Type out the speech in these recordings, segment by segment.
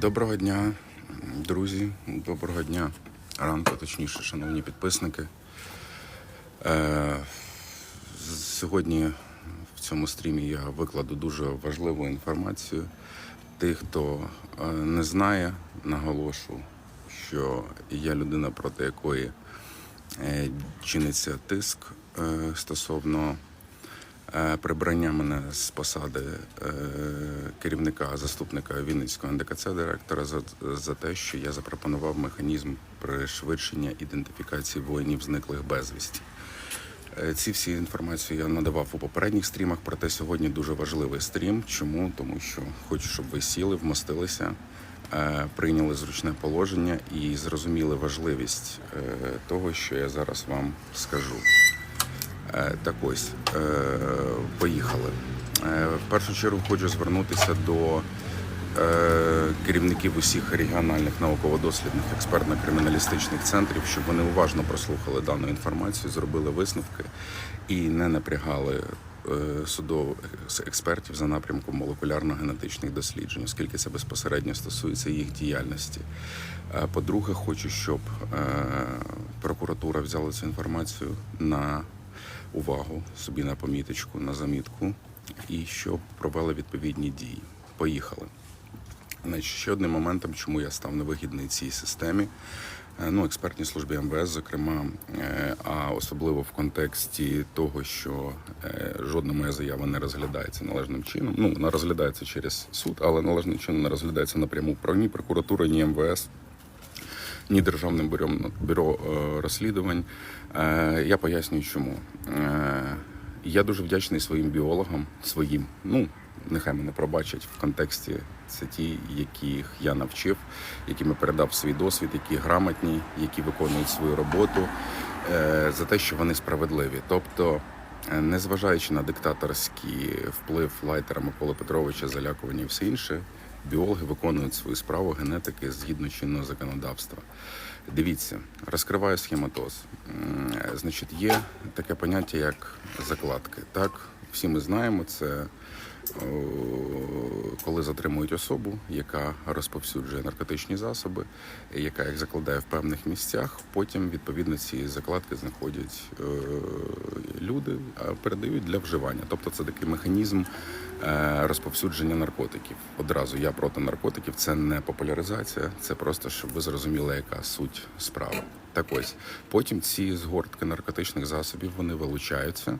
Доброго дня, друзі. Доброго дня. Ранку, точніше, шановні підписники. Е, Сьогодні в цьому стрімі я викладу дуже важливу інформацію. Тих, хто е, не знає, наголошу, що я людина, проти якої е, чиниться тиск стосовно прибрання мене з посади е, керівника заступника Вінницького НДКЦ директора за, за те, що я запропонував механізм пришвидшення ідентифікації воїнів зниклих безвісті. Е, Ці всі інформації я надавав у попередніх стрімах, проте сьогодні дуже важливий стрім. Чому? Тому що хочу, щоб ви сіли, вмостилися, е, прийняли зручне положення і зрозуміли важливість е, того, що я зараз вам скажу. Е, Так ось, е, поїхали. Е, В першу чергу хочу звернутися до керівників усіх регіональних науково-дослідних експертно-криміналістичних центрів, щоб вони уважно прослухали дану інформацію, зробили висновки і не напрягали судових експертів за напрямком молекулярно-генетичних досліджень, оскільки це безпосередньо стосується їх діяльності. По-друге, хочу, щоб прокуратура взяла цю інформацію на увагу собі на поміточку, на замітку, і щоб провели відповідні дії. Поїхали. Значить, ще одним моментом, чому я став невигідний цій системі. Е, Ну, експертній службі МВС, зокрема, е, а особливо в контексті того, що е, жодна моя заява не розглядається належним чином. Ну, вона розглядається через суд, але належним чином не розглядається напряму про ні прокуратура, ні МВС ні Державним бюро, е, розслідувань. Е, Я пояснюю, чому. Е, Я дуже вдячний своїм біологам, своїм, ну нехай мене пробачать в контексті. Це ті, яких я навчив, яким я передав свій досвід, які грамотні, які виконують свою роботу за те, що вони справедливі. Тобто, незважаючи на диктаторський вплив лайтера Миколи Петровича, залякування і все інше, біологи виконують свою справу генетики згідно чинного законодавства. Дивіться, розкриваю схематоз. Значить, є таке поняття, як закладки. Так, всі ми знаємо, це коли затримують особу, яка розповсюджує наркотичні засоби, яка їх закладає в певних місцях. Потім відповідно ці закладки знаходять е, люди, а передають для вживання. Тобто це такий механізм е, розповсюдження наркотиків. Одразу я проти наркотиків. Це не популяризація, це просто щоб ви зрозуміли, яка суть справи. Так ось потім ці згортки наркотичних засобів вони вилучаються.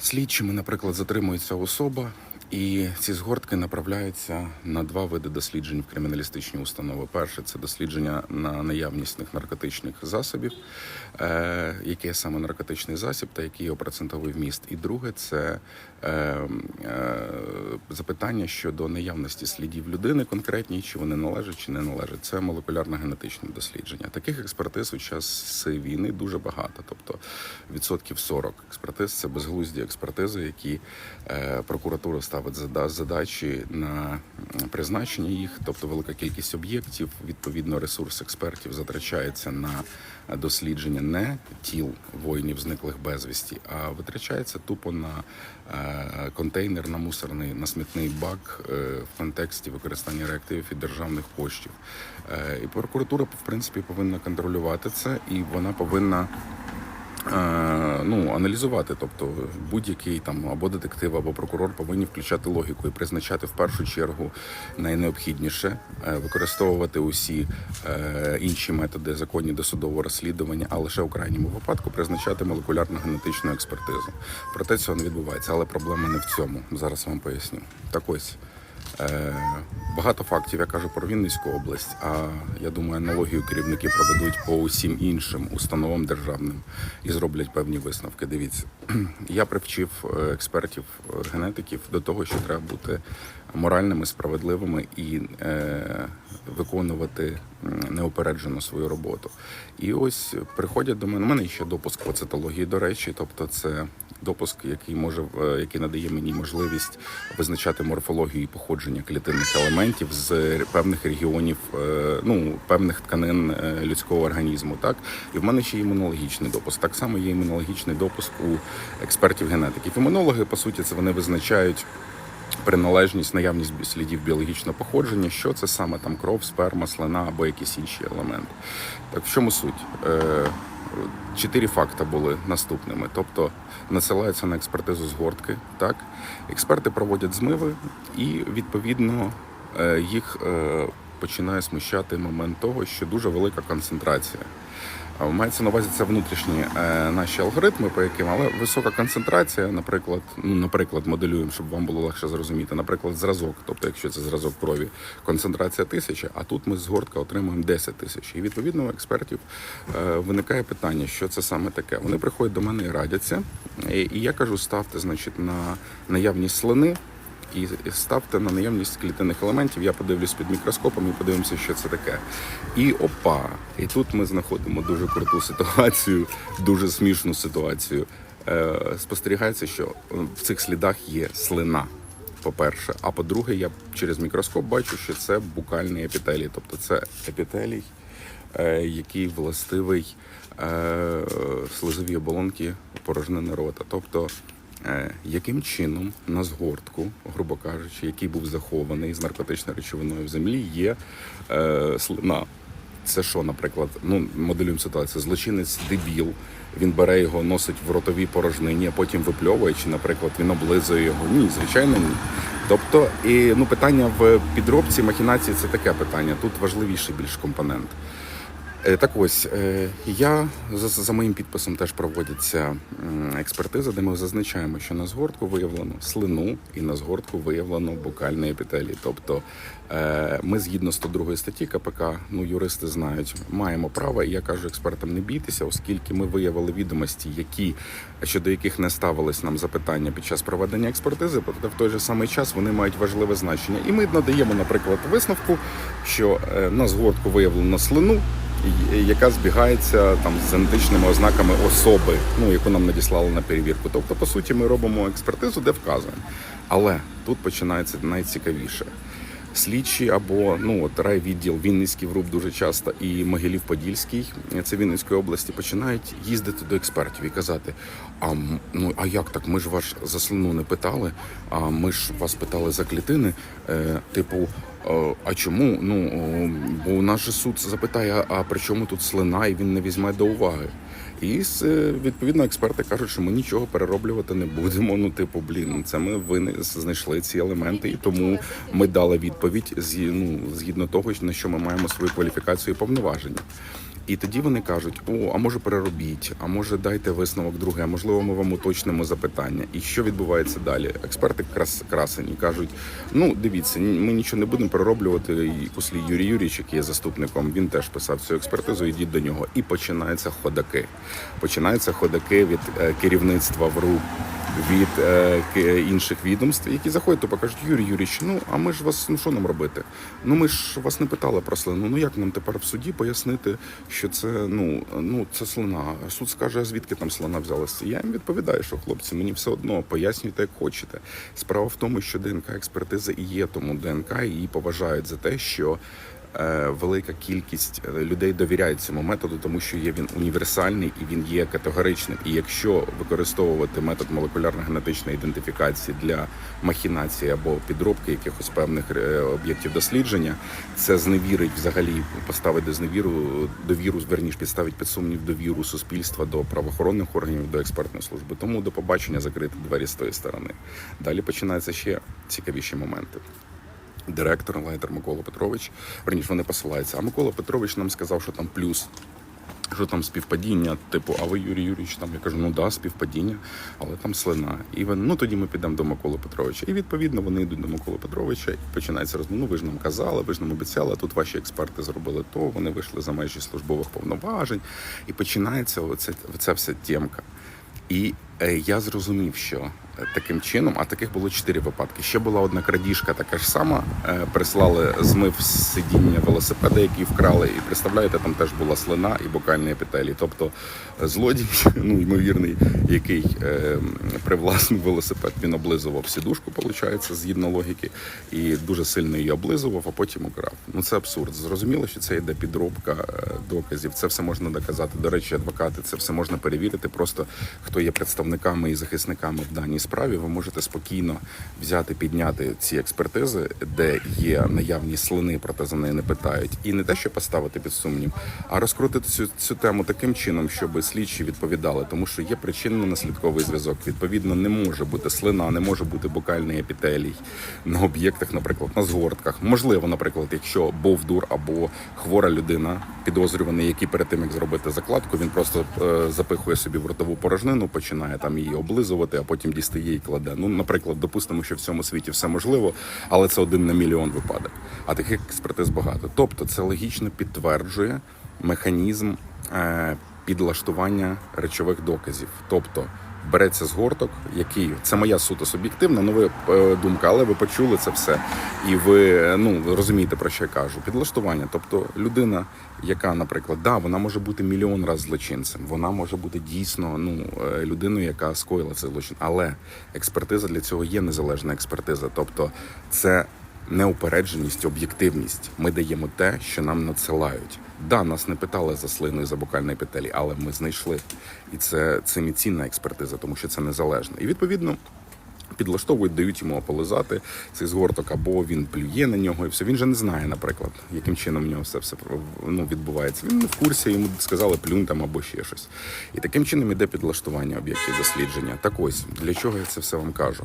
Слідчими, наприклад, затримується особа, і ці згортки направляються на два види досліджень в криміналістичні установи. Перше це дослідження на наявність наркотичних засобів, е, який саме наркотичний засіб та який його процентовий вміст. І друге це е, е, запитання щодо наявності слідів людини конкретній, чи вони належать, чи не належать. Це молекулярно-генетичне дослідження. Таких експертиз у час війни дуже багато, тобто відсотків 40 експертиз це безглузді експертизи, які е, прокуратура ставить зада- задачі на призначення їх, тобто велика кількість об'єктів, відповідно, ресурс експертів затрачається на дослідження не тіл воїнів зниклих безвісті, а витрачається тупо на е, контейнер, на мусорний, на смітний бак е, в контексті використання реактивів і державних коштів. Е, І прокуратура, в принципі, повинна контролювати це, і вона повинна ну, аналізувати. Тобто будь-який там або детектив, або прокурор повинні включати логіку і призначати в першу чергу найнеобхідніше, е, використовувати усі е, інші методи законні досудового розслідування, а лише у крайньому випадку призначати молекулярно-генетичну експертизу. Проте цього не відбувається, але проблема не в цьому. Зараз вам поясню. Так ось. Е, Багато фактів я кажу про Вінницьку область, а я думаю, аналогію керівники проведуть по усім іншим установам державним і зроблять певні висновки. Дивіться, я привчив е, експертів, е, генетиків до того, що треба бути моральними, справедливими і е, виконувати м, неупереджено свою роботу. І ось приходять до мене. У мене ще допуск по цитології, до речі, тобто це допуск, який може е, який надає мені можливість визначати морфологію і походження клітинних елементів з певних регіонів, е, ну певних тканин е, людського організму. Так і в мене ще імунологічний допуск. Так само є імунологічний допуск у експертів генетиків. Імунологи, по суті, це вони визначають. приналежність, наявність слідів біологічного походження, що це саме там кров, сперма, слина або якісь інші елементи. Так в чому суть? Чотири факти були наступними. Тобто насилаються на експертизу згортки. Так, експерти проводять змиви, і відповідно е, їх е, починає смущати момент того, що дуже велика концентрація. Мається на увазі це внутрішні е, наші алгоритми, по яким, але висока концентрація, наприклад, ну, наприклад, моделюємо, щоб вам було легше зрозуміти. Наприклад, зразок, тобто, якщо це зразок крові, концентрація тисяча, а тут ми з гортка отримуємо 10 тисяч. І відповідно у експертів е, виникає питання, що це саме таке. Вони приходять до мене і радяться, і, і я кажу, ставте, значить, на наявність слини. І ставте на наявність клітинних елементів. Я подивлюсь під мікроскопом і подивимося, що це таке. І опа! І тут ми знаходимо дуже круту ситуацію, дуже смішну ситуацію. Е, спостерігається, що в цих слідах є слина. По-перше, а по-друге, я через мікроскоп бачу, що це букальний епітелій, тобто це епітелій, е, який властивий е, слизовій оболонки порожнини рота. Тобто яким чином на згортку, грубо кажучи, який був захований з наркотичною речовиною в землі, є е, слина. Це що, наприклад, ну моделюємо ситуацію. Злочинець дебіл, він бере його, носить в ротовій порожнині, а потім випльовує, чи, наприклад, він облизує його. Ні, звичайно, ні. Тобто, і ну питання в підробці махінації це таке питання. Тут важливіший більш компонент. Е, Так ось е, я за, за моїм підписом теж проводяться м, експертизи, де ми зазначаємо, що на згортку виявлено слину і на згортку виявлено букальний епітелій. Тобто е, ми згідно 102 статті КПК, ну юристи знають, маємо право, і я кажу експертам, не бійтеся, оскільки ми виявили відомості, які щодо яких не ставились нам запитання під час проведення експертизи, проте в той же самий час вони мають важливе значення. І ми надаємо, наприклад, висновку, що на згортку виявлено слину яка збігається там з генетичними ознаками особи, ну яку нам надіслали на перевірку. Тобто, по суті, ми робимо експертизу, де вказуємо. Але тут починається найцікавіше. Слідчі або ну от райвідділ Вінницький ВРУП дуже часто і Могилів-Подільський, це Вінницької області, починають їздити до експертів і казати: а ну а як так? Ми ж вас за слину не питали, а ми ж вас питали за клітини. Е, типу, А чому? Ну бо у нас суд запитає, а при чому тут слина, і він не візьме до уваги. І е, відповідно експерти кажуть, що ми нічого перероблювати не будемо. Ну, типу, блін, ну, це ми вини- знайшли ці елементи, і тому ми дали відповідь з ну, згідно того, на що ми маємо свою кваліфікацію і повноваження. І тоді вони кажуть: о, а може переробіть, а може дайте висновок другий, а можливо, ми вам уточнимо запитання. І що відбувається далі? Експерти крас красені кажуть: ну дивіться, ми нічого не будемо перероблювати. І послі Юрій Юрійович, який є заступником, він теж писав цю експертизу. Ідіть до нього. І починаються ходаки. Починаються ходаки від е, керівництва ВРУ. Від е, інших відомств, які заходять, то покажуть, Юрій Юрійович, ну а ми ж вас, ну що нам робити? Ну ми ж вас не питали про слину. Ну як нам тепер в суді пояснити, що це ну, ну це слина? Суд скаже, а звідки там слина взялася? Я їм відповідаю, що хлопці, мені все одно пояснюйте, як хочете. Справа в тому, що ДНК експертиза і є тому ДНК, її поважають за те, що велика кількість е, людей довіряють цьому методу, тому що є він універсальний і він є категоричним. І якщо використовувати метод молекулярно-генетичної ідентифікації для махінації або підробки якихось певних е, об'єктів дослідження, це зневірить взагалі поставить до зневіру довіру, верніше підставить під сумнів довіру суспільства до правоохоронних органів, до експертної служби. Тому до побачення закрити двері з тої сторони. Далі починаються ще цікавіші моменти директор Лайтер Микола Петрович. Верніше вони посилаються. А Микола Петрович нам сказав, що там плюс. Що там співпадіння, типу, а ви Юрій Юрійович там я кажу, ну да, співпадіння, але там слина. І він, ну тоді ми підемо до Миколи Петровича. І відповідно вони йдуть до Миколи Петровича і починається розмова. Ну ви ж нам казали, ви ж нам обіцяли. Тут ваші експерти зробили то. Вони вийшли за межі службових повноважень, і починається оце, оця вся тємка. І е, я зрозумів, що таким чином, а таких було чотири випадки. Ще була одна крадіжка, така ж сама. Е, прислали змив сидіння велосипеда, який вкрали, і представляєте, там теж була слина і бокальні епітелії. Тобто е, злодій, ну ймовірний, який е, привласнив велосипед, він облизував сідушку, виходить, згідно логіки, і дуже сильно її облизував, а потім украв. Ну це абсурд. Зрозуміло, що це йде підробка доказів. Це все можна доказати. До речі, адвокати це все можна перевірити. Просто хто є представниками і захисниками в даній справі. Справі ви можете спокійно взяти, підняти ці експертизи, де є наявні слини, проте за неї не питають, і не те, що поставити під сумнів, а розкрутити цю, цю тему таким чином, щоб слідчі відповідали, тому що є причинно-наслідковий зв'язок. Відповідно, не може бути слина, не може бути бокальний епітелій на об'єктах, наприклад, на згортках. Можливо, наприклад, якщо бовдур або хвора людина, підозрюваний, який перед тим як зробити закладку, він просто е, запихує собі в ротову порожнину, починає там її облизувати, а потім дістає і кладе. Ну, наприклад, допустимо, що в цьому світі все можливо, але це один на мільйон випадок. А таких експертиз багато. Тобто, це логічно підтверджує механізм е, підлаштування речових доказів. Тобто береться згорток, який це моя суто суб'єктивна, ви е, думка, але ви почули це все, і ви ну ви розумієте про що я кажу. Підлаштування. Тобто людина, яка, наприклад, да, вона може бути мільйон раз злочинцем, вона може бути дійсно ну е, людиною, яка скоїла цей злочин. Але експертиза для цього є незалежна експертиза. Тобто, це неупередженість, об'єктивність. Ми даємо те, що нам надсилають. Да, нас не питали за слину за бокальний епітелій, але ми знайшли. І це цим і цінна експертиза, тому що це незалежно. І відповідно. Підлаштовують, дають йому ополизати цей згорток, або він плює на нього, і все. Він же не знає, наприклад, яким чином в нього все все ну, відбувається. Він не в курсі, йому сказали плюнь там або ще щось. І таким чином іде підлаштування об'єктів дослідження. Так ось для чого я це все вам кажу.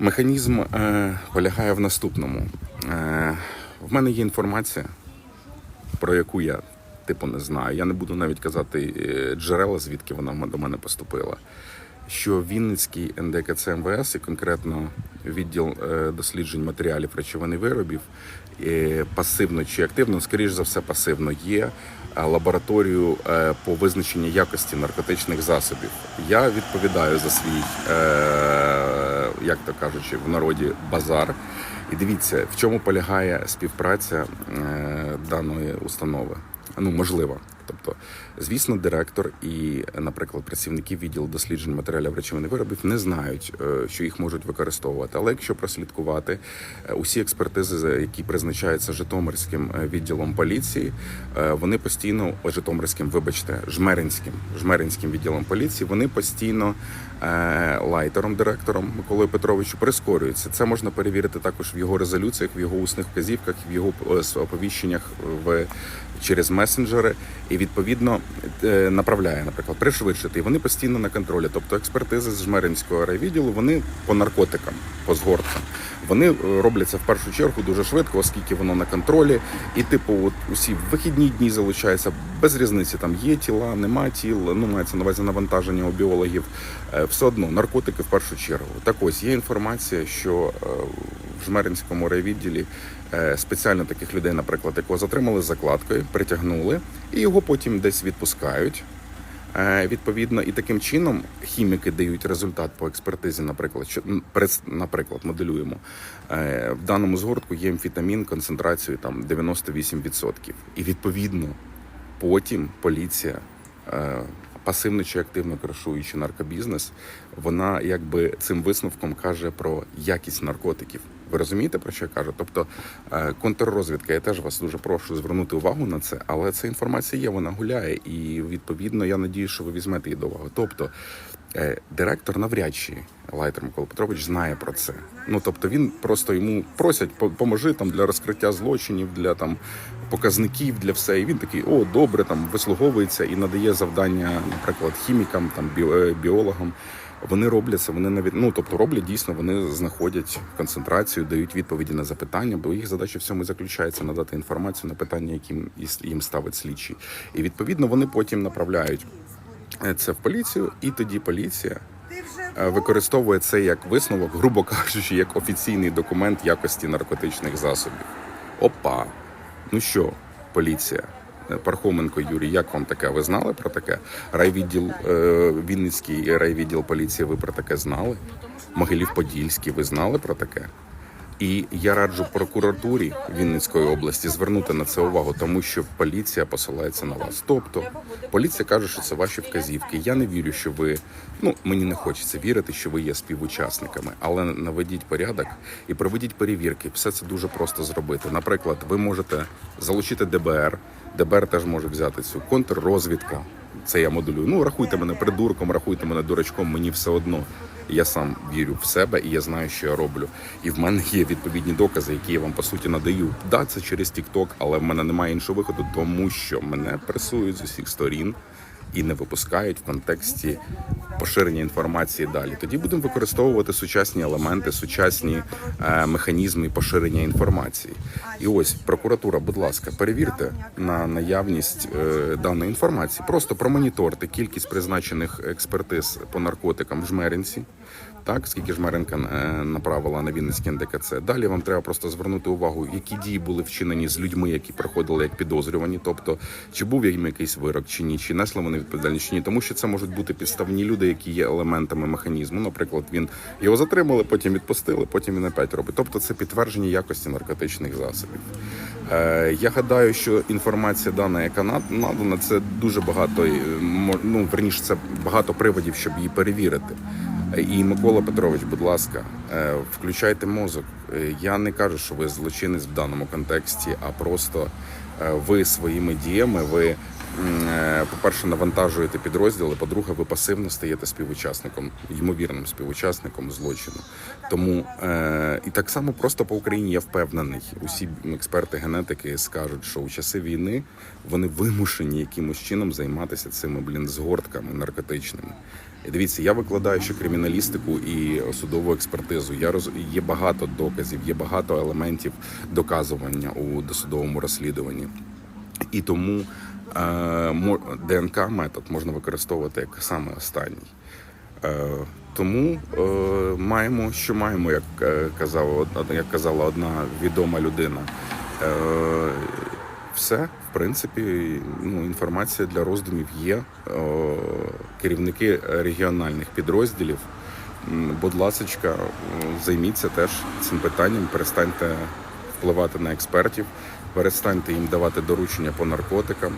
Механізм е, полягає в наступному. Е, в мене є інформація, про яку я типу не знаю. Я не буду навіть казати е, джерела, звідки вона до мене поступила. Що Вінницький НДКЦ МВС і конкретно відділ е, досліджень матеріалів речовин і виробів е, пасивно чи активно, скоріш за все, пасивно є лабораторію по визначенню якості наркотичних засобів. Я відповідаю за свій, як то кажучи, в народі базар. І дивіться, в чому полягає співпраця е, даної установи. Ну, можливо. Тобто, звісно, директор і, наприклад, працівники відділу досліджень матеріалів речовин і виробів не знають, е, що їх можуть використовувати. Але якщо прослідкувати е, усі експертизи, які призначаються Житомирським е, відділом поліції, вони постійно Житомирським, вибачте, жмеринським жмеринським відділом поліції, вони постійно лайтером, директором Миколою Петровичу прискорюються. Це можна перевірити також в його резолюціях, в його усних вказівках, в його оповіщеннях в через месенджери і відповідно е, направляє, наприклад, пришвидшити. І вони постійно на контролі. Тобто експертизи з жмеринського райвідділу вони по наркотикам, по згорткам. Вони е, робляться в першу чергу дуже швидко, оскільки воно на контролі. І, типу, от усі вихідні дні залучаються без різниці. Там є тіла, нема тіл. Ну мається на увазі навантаження у біологів. Е, Все одно наркотики в першу чергу. Так ось є інформація, що в Жмеринському райвідділі спеціально таких людей, наприклад, якого затримали з закладкою, притягнули, і його потім десь відпускають. Е, Відповідно, і таким чином хіміки дають результат по експертизі, наприклад, що наприклад, моделюємо Е, в даному згортку є амфетамін концентрацією там 98%. І відповідно потім поліція, е, пасивно чи активно кришуючи наркобізнес, вона якби цим висновком каже про якість наркотиків. Ви розумієте про що я кажу? Тобто е, контррозвідка, я теж вас дуже прошу звернути увагу на це, але ця інформація є, вона гуляє, і відповідно я надію, що ви візьмете її до уваги. Тобто е, директор навряд чи Лайтер Микола Петрович знає про це. Ну тобто він просто йому просять поможи там для розкриття злочинів, для там показників, для все. І він такий, о, добре, там вислуговується і надає завдання, наприклад, хімікам, там е, біологам. Вони роблять це, вони навіть ну тобто роблять дійсно, вони знаходять концентрацію, дають відповіді на запитання, бо їх задача в цьому заключається надати інформацію на питання, їс- їм ставить слідчий. І відповідно вони потім направляють е, це в поліцію, і тоді поліція е, використовує це як висновок, грубо кажучи, як офіційний документ якості наркотичних засобів. Опа! Ну що, поліція? Пархоменко Юрій, як вам таке? Ви знали про таке? Райвідділ е, Вінницький райвідділ поліції. Ви про таке знали? Могилів-Подільський, ви знали про таке? І я раджу прокуратурі Вінницької області звернути на це увагу, тому що поліція посилається на вас. Тобто поліція каже, що це ваші вказівки. Я не вірю, що ви ну мені не хочеться вірити, що ви є співучасниками, але наведіть порядок і проведіть перевірки. Все це дуже просто зробити. Наприклад, ви можете залучити ДБР. ДБР теж може взяти цю контррозвідка. Це я моделюю. Ну рахуйте мене придурком, рахуйте мене дурачком, мені все одно. Я сам вірю в себе і я знаю, що я роблю. І в мене є відповідні докази, які я вам по суті надаю. Да, це через TikTok, але в мене немає іншого виходу, тому що мене пресують з усіх сторін і не випускають в контексті поширення інформації далі. Тоді будемо використовувати сучасні елементи, сучасні е, механізми поширення інформації. І ось прокуратура, будь ласка, перевірте на наявність е, даної інформації. Просто промоніторте кількість призначених експертиз по наркотикам в жмеринці. Так, скільки жмеренка е, направила на Вінницький НДКЦ. Далі вам треба просто звернути увагу, які дії були вчинені з людьми, які приходили як підозрювані. Тобто, чи був їм якийсь вирок, чи ні, чи несли вони відповідальність, чи ні, тому що це можуть бути підставні люди, які є елементами механізму. Наприклад, він його затримали, потім відпустили, потім він опять робить. Тобто, це підтвердження якості наркотичних засобів. Е, я гадаю, що інформація дана, яка над- надана, це дуже багато е, ну верніше, це багато приводів, щоб її перевірити. І Микола Петрович, будь ласка, е, включайте мозок. Е, Я не кажу, що ви злочинець в даному контексті, а просто е, ви своїми діями, ви, по-перше, навантажуєте підрозділи, по-друге, ви пасивно стаєте співучасником, ймовірним співучасником злочину. Тому і так само просто по Україні я впевнений. Усі експерти генетики скажуть, що у часи війни вони вимушені якимось чином займатися цими блін згортками наркотичними. Дивіться, я викладаю ще криміналістику і судову експертизу. Я роз... є багато доказів, є багато елементів доказування у досудовому розслідуванні. І тому е, ДНК метод можна використовувати як саме останній. Е, тому е, маємо, що маємо, як е, казала, як казала одна відома людина. Е, все, в принципі, ну, інформація для роздумів є. Е, керівники регіональних підрозділів. Будь ласка, займіться теж цим питанням, перестаньте впливати на експертів, перестаньте їм давати доручення по наркотикам.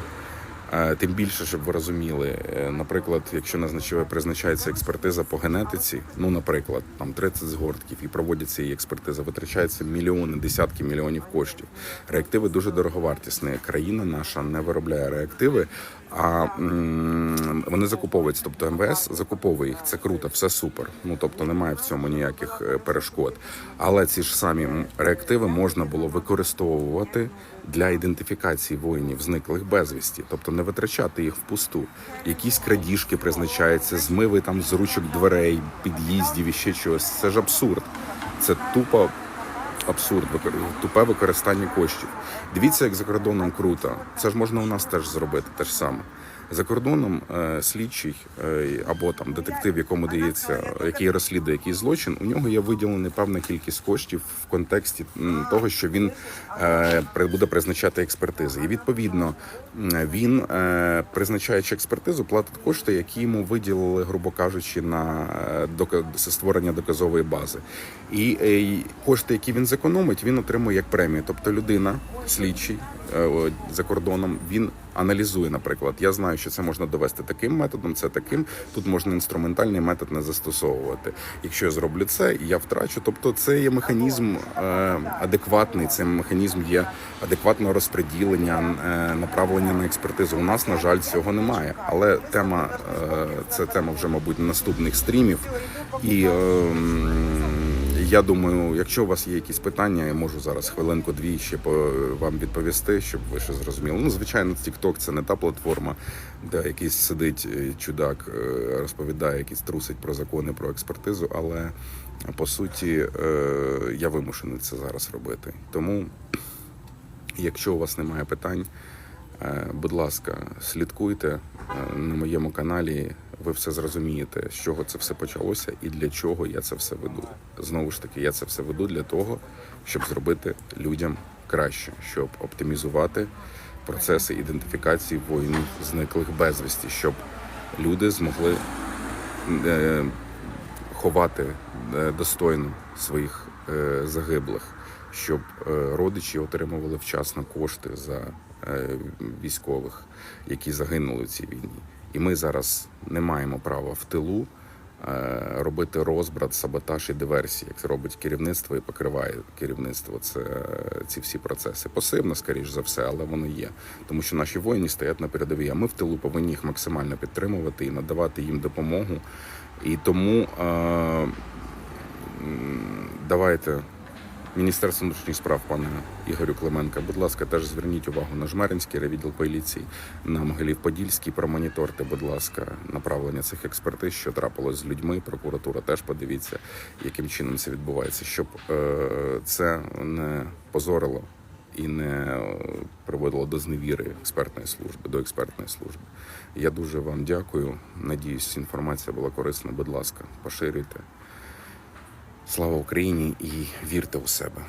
Тим більше, щоб ви розуміли, е, наприклад, якщо назначає призначається експертиза по генетиці, ну, наприклад, там 30 згортків і проводяться її експертиза, витрачається мільйони, десятки мільйонів коштів. Реактиви дуже дороговартісні. Країна наша не виробляє реактиви, а м, вони закуповуються. Тобто МВС закуповує їх. Це круто, все супер. Ну тобто немає в цьому ніяких е, перешкод. Але ці ж самі реактиви можна було використовувати для ідентифікації воїнів, зниклих безвісті, тобто не витрачати їх впусту. Якісь крадіжки призначаються, змиви там з ручок дверей, під'їздів і ще чогось. Це ж абсурд. Це тупо абсурд, тупе використання коштів. Дивіться, як за кордоном круто. Це ж можна у нас теж зробити те ж саме. За кордоном е, слідчий е, або там детектив, якому дається, який розслідує якийсь злочин, у нього є виділена певна кількість коштів в контексті того, що він е, буде призначати експертизи. І відповідно він, призначаючи експертизу, платить кошти, які йому виділили, грубо кажучи, на створення доказової бази. І кошти, які він зекономить, він отримує як премію. Тобто людина, слідчий за кордоном, він аналізує, наприклад, я знаю, що це можна довести таким методом, це таким. Тут можна інструментальний метод не застосовувати. Якщо я зроблю це, я втрачу. Тобто, це є механізм е, адекватний. Це механізм є адекватного розподілення, е, направлення на експертизу. У нас, на жаль, цього немає. Але тема е, це тема вже, мабуть, наступних стрімів. І е, м, я думаю, якщо у вас є якісь питання, я можу зараз хвилинку-дві ще по вам відповісти, щоб ви ще зрозуміли. Ну, звичайно, TikTok – це не та платформа, де якийсь сидить е, чудак, е, розповідає, якийсь трусить про закони, про експертизу, але по суті е, я вимушений це зараз робити. Тому, якщо у вас немає питань, будь ласка, слідкуйте на моєму каналі. Ви все зрозумієте, з чого це все почалося і для чого я це все веду. Знову ж таки, я це все веду для того, щоб зробити людям краще, щоб оптимізувати процеси ідентифікації воїнів зниклих безвісті, щоб люди змогли е, ховати е, достойно своїх е, загиблих, щоб е, родичі отримували вчасно кошти за е, військових, які загинули в цій війні. І ми зараз не маємо права в тилу е, робити розбрат, саботаж і диверсії, як це робить керівництво і покриває керівництво. Це е, ці всі процеси. Пасивно, скоріш за все, але воно є. Тому що наші воїни стоять на передовій. А ми в тилу повинні їх максимально підтримувати і надавати їм допомогу. І тому е, давайте. Міністерство внутрішніх справ, пане Ігорю Клименка, будь ласка, теж зверніть увагу на Жмеринський райвідділ поліції, на Могилів-Подільський, промоніторте, будь ласка, направлення цих експертиз, що трапилось з людьми. Прокуратура теж подивіться, яким чином це відбувається, щоб е, це не позорило і не приводило до зневіри експертної служби, до експертної служби. Я дуже вам дякую. Надіюсь, інформація була корисна. Будь ласка, поширюйте. Слава Україні і вірте у себе.